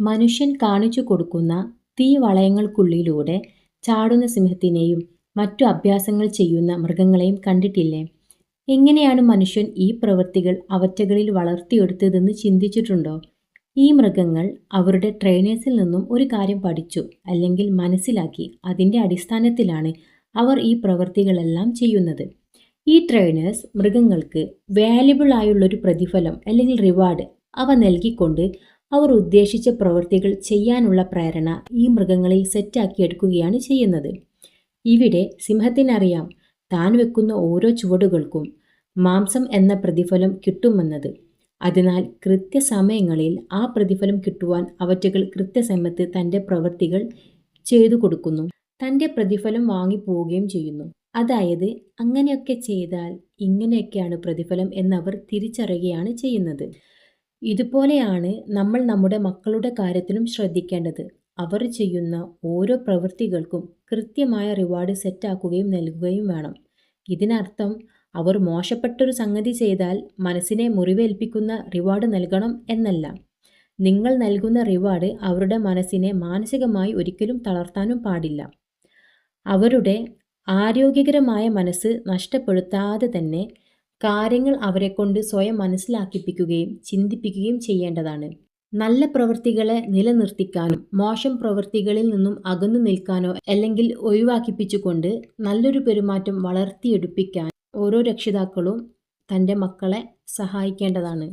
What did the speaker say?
മനുഷ്യൻ കാണിച്ചു കൊടുക്കുന്ന തീവളയങ്ങൾക്കുള്ളിലൂടെ ചാടുന്ന സിംഹത്തിനെയും മറ്റു അഭ്യാസങ്ങൾ ചെയ്യുന്ന മൃഗങ്ങളെയും കണ്ടിട്ടില്ലേ? എങ്ങനെയാണ് മനുഷ്യൻ ഈ പ്രവൃത്തികൾ അവറ്റകളിൽ വളർത്തിയെടുത്തതെന്ന് ചിന്തിച്ചിട്ടുണ്ടോ? ഈ മൃഗങ്ങൾ അവരുടെ ട്രെയിനേഴ്സിൽ നിന്നും ഒരു കാര്യം പഠിച്ചു അല്ലെങ്കിൽ മനസ്സിലാക്കി അതിന്റെ അടിസ്ഥാനത്തിലാണ് അവർ ഈ പ്രവൃത്തികളെല്ലാം ചെയ്യുന്നത്. ഈ ട്രെയിനേഴ്സ് മൃഗങ്ങൾക്ക് വാല്യുബിൾ ആയുള്ളൊരു പ്രതിഫലം അല്ലെങ്കിൽ റിവാർഡ് അവ നൽകിക്കൊണ്ട് അവർ ഉദ്ദേശിച്ച പ്രവൃത്തികൾ ചെയ്യാനുള്ള പ്രേരണ ഈ മൃഗങ്ങളിൽ സെറ്റാക്കിയെടുക്കുകയാണ് ചെയ്യുന്നത്. ഇവിടെ സിംഹത്തിനറിയാം താൻ വെക്കുന്ന ഓരോ ചുവടുകൾക്കും മാംസം എന്ന പ്രതിഫലം കിട്ടുമെന്നത്. അതിനാൽ കൃത്യസമയങ്ങളിൽ ആ പ്രതിഫലം കിട്ടുവാൻ അവറ്റകൾ കൃത്യസമയത്ത് തന്റെ പ്രവൃത്തികൾ ചെയ്തു കൊടുക്കുന്നു. തന്റെ പ്രതിഫലം വാങ്ങിപ്പോവുകയും ചെയ്യുന്നു. അതായത് അങ്ങനെയൊക്കെ ചെയ്താൽ ഇങ്ങനെയൊക്കെയാണ് പ്രതിഫലം എന്നവർ തിരിച്ചറിയുകയാണ് ചെയ്യുന്നത്. ഇതുപോലെയാണ് നമ്മൾ നമ്മുടെ മക്കളുടെ കാര്യത്തിലും ശ്രദ്ധിക്കേണ്ടത്. അവർ ചെയ്യുന്ന ഓരോ പ്രവൃത്തികൾക്കും കൃത്യമായ റിവാർഡ് സെറ്റാക്കുകയും നൽകുകയും വേണം. ഇതിനർത്ഥം അവർ മോശപ്പെട്ടൊരു സംഗതി ചെയ്താൽ മനസ്സിനെ മുറിവേൽപ്പിക്കുന്ന റിവാർഡ് നൽകണം എന്നല്ല. നിങ്ങൾ നൽകുന്ന റിവാർഡ് അവരുടെ മനസ്സിനെ മാനസികമായി ഒരിക്കലും തളർത്താനും പാടില്ല. അവരുടെ ആരോഗ്യകരമായ മനസ്സ് നഷ്ടപ്പെടുത്താതെ തന്നെ കാര്യങ്ങൾ അവരെക്കൊണ്ട് സ്വയം മനസ്സിലാക്കിപ്പിക്കുകയും ചിന്തിപ്പിക്കുകയും ചെയ്യേണ്ടതാണ്. നല്ല പ്രവൃത്തികളെ നിലനിർത്തിക്കാനും മോശം പ്രവൃത്തികളിൽ നിന്നും അകന്നു നിൽക്കാനോ അല്ലെങ്കിൽ ഒഴിവാക്കിപ്പിച്ചുകൊണ്ട് നല്ലൊരു പെരുമാറ്റം വളർത്തിയെടുപ്പിക്കാൻ ഓരോ രക്ഷിതാക്കളും തന്റെ മക്കളെ സഹായിക്കേണ്ടതാണ്.